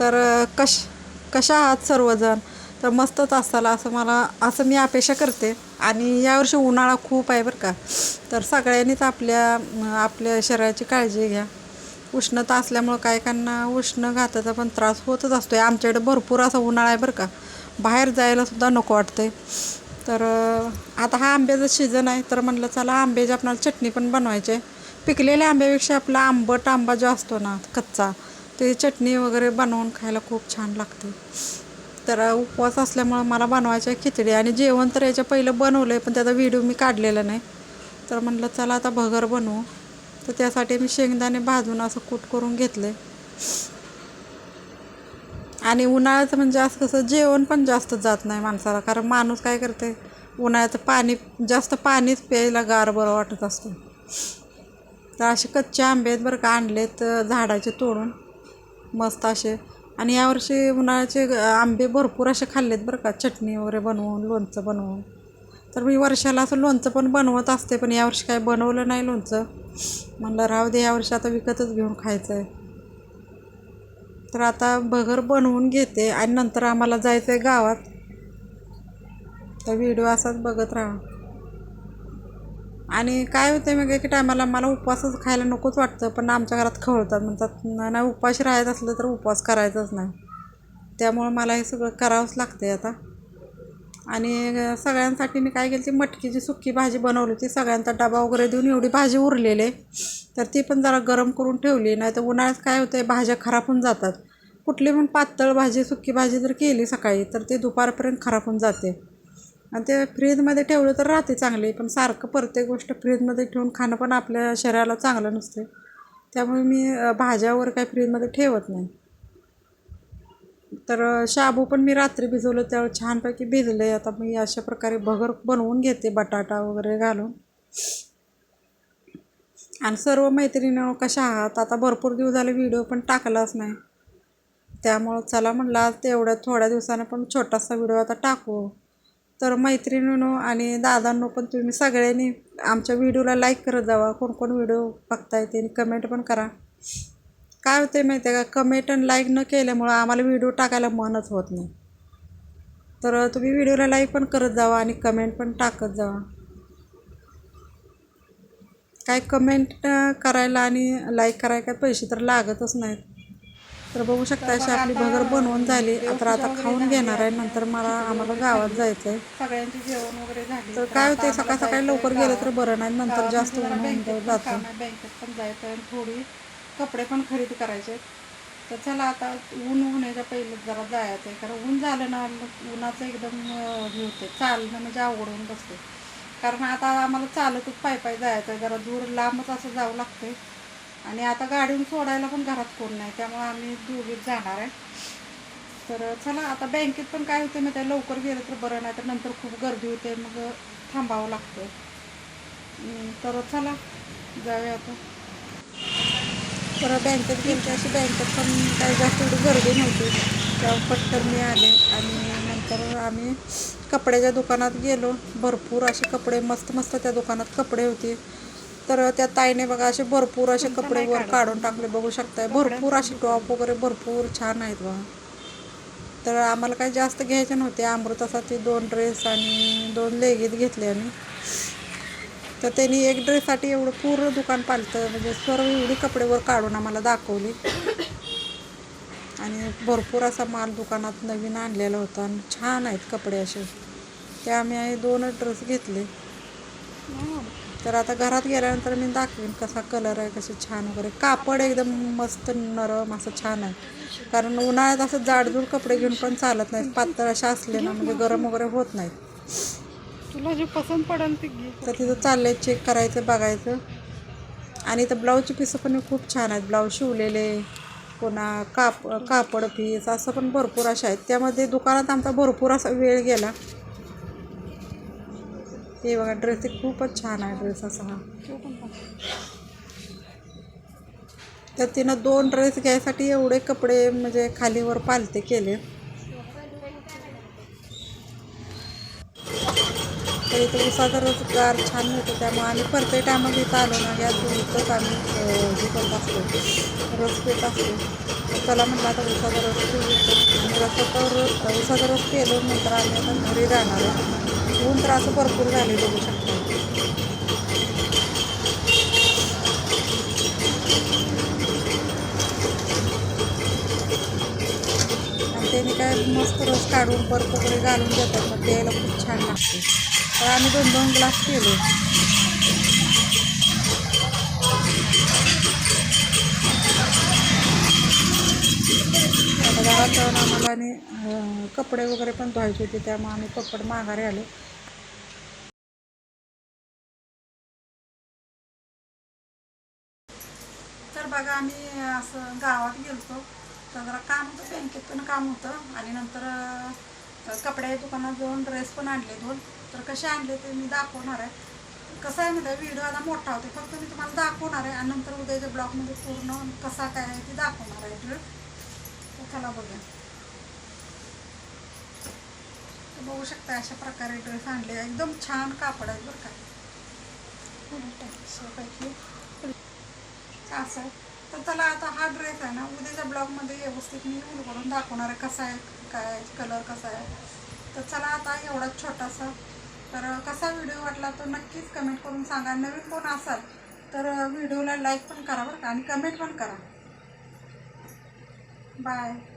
तर कश कशा आहात सर्वजण? तर मस्तच असाल असं मला असं मी अपेक्षा करते. आणि यावर्षी उन्हाळा खूप आहे बरं का. तर सगळ्यांनीच आपल्या आपल्या शरीराची काळजी घ्या. उष्णता असल्यामुळं काय काहींना उष्ण घाताचा पण त्रास होतच असतो आहे आमच्याकडे भरपूर असा उन्हाळा आहे बरं का. बाहेर जायलासुद्धा नको वाटते तर आता हा आंब्याचा सीझन आहे. तर म्हटलं चला आंब्याची आपल्याला चटणी पण बनवायची. आहे पिकलेल्या आंब्यापेक्षा आपला आंबट आंबा जो असतो ना कच्चा ते चटणी वगैरे बनवून खायला खूप छान लागते. तर उपवास असल्यामुळं मला बनवायच्या खिचडी आणि जेवण तर याच्या पहिलं बनवलं आहे पण त्याचा व्हिडिओ मी काढलेला नाही. तर म्हटलं चला आता भगर बनवू. तर त्यासाठी मी शेंगदाणे भाजून असं कूट करून घेतले आणि उन्हाळ्याचं म्हणजे असं कसं जेवण पण जास्त जात नाही माणसाला कारण माणूस काय करते उन्हाळ्याचं पाणी जास्त पाणीच प्यायला गार बरं वाटत असतं. तर असे कच्चे आंबे आहेत बरं का आणलेत झाडाचे तोडून. मस्त असे. आणि यावर्षी उन्हाळ्याचे आंबे भरपूर असे खाल्लेत बरं का. चटणी वगैरे बनवून लोणचं बनवून. तर मी वर्षाला असं लोणचं पण बनवत असते पण यावर्षी काय बनवलं नाही लोणचं. म्हणलं राहू दे यावर्षी आता विकतच घेऊन खायचं आहे तर आता भगर बनवून घेते आणि नंतर आम्हाला जायचं आहे गावात. तर व्हिडिओ असाच बघत राहा. आणि काय होतं मग एका टायमाला मला उपवासच खायला नकोच वाटतं पण आमच्या घरात खवळतात म्हणतात "नाही उपवास राहायचं असलं तर उपवास करायचाच नाही. त्यामुळं मला हे सगळं करावंच लागते आता. आणि सगळ्यांसाठी मी काय केली ती मटकीची सुक्की भाजी बनवली होती सगळ्यांचा डबा वगैरे देऊन एवढी भाजी उरलेली आहे. तर ती पण जरा गरम करून ठेवली नाही तर उन्हाळ्यात काय होतं आहे भाज्या खराब होऊन जातात. कुठली पण पातळ भाजी सुक्की भाजी जर केली सकाळी तर ती दुपारपर्यंत खराब होऊन जाते. आणि ते फ्रीजमध्ये ठेवलं तर राहते चांगली पण सारखं प्रत्येक गोष्ट फ्रीजमध्ये ठेवून खाणं पण आपल्या शरीराला चांगलं नसते. त्यामुळे मी भाज्यावर भाज्या वगैरे काही फ्रीजमध्ये ठेवत नाही. तर शाबू पण मी रात्री भिजवलं त्यावर छानपैकी भिजले आता मी अशा प्रकारे भगर बनवून घेते बटाटा वगैरे घालून. आणि सर्व मैत्रिणी कशा आहात? आता भरपूर दिवस झाले व्हिडिओ पण टाकलाच नाही. त्यामुळं चला म्हणला आज तेवढ्या थोड्या दिवसानं पण छोटासा व्हिडिओ आता टाकू. तर मैत्रिणीनो आणि दादांनो पण तुम्ही सगळ्यांनी आमच्या व्हिडिओला लाईक करत जावा. कोण कोण व्हिडिओ बघताय ते कमेंट पण करा. काय होते माहिती आहे का? कमेंट आणि लाईक न केल्यामुळं आम्हाला व्हिडिओ टाकायला मनच होत नाही. तर तुम्ही व्हिडिओला लाईक पण करत जावा आणि कमेंट पण टाकत जावा. काय कमेंट करायला आणि लाईक करायला काय पैसे तर लागतच नाहीत. तर बघू शकता अशी आपली भगर बनवून झाली. तर आता खाऊन घेणार आहे. नंतर मला आम्हाला गावात जायचं आहे सगळ्यांचे जेवण वगैरे झाले. तर काय होते सकाळ सकाळी लवकर गेलं तर बरं नाही. नंतर जास्त जातं. बँकेत पण जायचं आणि थोडी कपडे पण खरेदी करायचे तर चला आता ऊन होण्याच्या पहिले जरा जायचं आहे कारण ऊन झालं ना उन्हाचं एकदम हे होते चालणं म्हणजे होऊन बसते कारण आता आम्हाला चालतच पाय पाय जायचं आहे जरा दूर लांबच असं जावं लागते आणि आता गाडीहून सोडायला पण घरात कोण नाही त्यामुळे आम्ही दोघीच जाणार आहे. तर चला आता बँकेत पण काय होते मग त्या लवकर गेलं तर बरं नाही तर नंतर खूप गर्दी होते मग थांबावं लागतं. तर चला जाऊया आता. तर बँकेत गेली अशी बँकेत पण काही जास्त एवढी गर्दी नव्हती. तेव्हा पटकन मी आले आणि नंतर आम्ही कपड्याच्या दुकानात गेलो. भरपूर असे कपडे मस्त मस्त त्या दुकानात कपडे होते. तर त्या ताईने बघा असे भरपूर असे कपडे वर काढून टाकले बघू शकताय. भरपूर असे टॉप वगैरे भरपूर छान आहेत बघा. तर आम्हाला काही जास्त घ्यायचे नव्हते. अमृतासाठी दोन ड्रेस आणि दोन लेगीज घेतले आम्ही. तर त्यांनी एक ड्रेससाठी एवढं पूर्ण दुकान पालतं म्हणजे सर्व एवढी कपडे वर काढून आम्हाला दाखवली. आणि भरपूर असा माल दुकानात नवीन आणलेला होता आणि छान आहेत कपडे असे. ते आम्ही दोनच ड्रेस घेतले. तर आता घरात गेल्यानंतर मी दाखवेन कसा कलर आहे कसे छान वगैरे. कापड एकदम मस्त नरम असं छान आहे. कारण उन्हाळ्यात असं जाडजूड कपडे घेऊन पण चालत नाहीत. पातळ असे असले ना म्हणजे गरम वगैरे होत नाहीत. तुला जे पसंत पडेल ते घे. तर तिथं चाललंय चेक करायचं बघायचं. आणि इथं ब्लाऊजची पिसं पण खूप छान आहेत. ब्लाऊज शिवलेले पुन्हा काप कापड पीस असं पण भरपूर अशा आहेत. त्यामध्ये दुकानात आमचा भरपूर असा वेळ गेला. हे बघा ड्रेस खूपच छान आहे ड्रेस असा हा. तर तिनं दोन ड्रेस घ्यायसाठी एवढे कपडे म्हणजे खालीवर पालते केले. तर इथं उसाचा रस गार छान मिळतो त्यामुळे आम्ही परते टायमाला इथं आलो ना या दूधच आम्ही हे करत असतो. रस पित असतो. चला म्हटलं आता उसाचा रस पिऊ आणि रसावर उसाचा रस पेलो नंतर आम्ही आता घरी जाणार आहे. ऊन तर असं भरपूर झाले बघू शकतो. आणि त्याने काय मस्त रस काढून बर्फ वगैरे घालून देतात मग प्यायला खूप छान लागते. तर आम्ही दोन दोन ग्लास पिलो. घरात जाऊन आम्हाला आणि कपडे वगैरे पण धुवायचे होते त्यामुळे आम्ही कपडे माघारी आलो. तर बघा आम्ही असं गावात गेलो तर जरा काम होतं बँकेत पण काम होतं. आणि नंतर कपड्या कपड्याच्या दुकानात जाऊन ड्रेस पण आणले दोन. तर कसे आणले ते मी दाखवणार आहे. कसं आहे म्हणजे व्हिडिओ आता मोठा होते फक्त मी तुम्हाला दाखवणार आहे. आणि नंतर उद्याच्या ब्लॉगमध्ये पूर्ण कसा काय आहे ते दाखवणार आहे. ड्रेस चला बघा तर बघू शकता अशा प्रकारे ड्रेस आणले. एकदम छान कापड आहे बरं का. असं. आहे तर चला आता हा ड्रेस आहे ना उद्याच्या ब्लॉगमध्ये व्यवस्थित मी उलगडून दाखवणार आहे कसा आहे काय कलर कसा आहे. तर चला आता एवढाच छोटासा. तर कसा व्हिडिओ वाटला तो नक्कीच कमेंट करून सांगा. नवीन कोण असाल तर व्हिडिओला लाईक पण करा बरं का आणि कमेंट पण करा. 拜。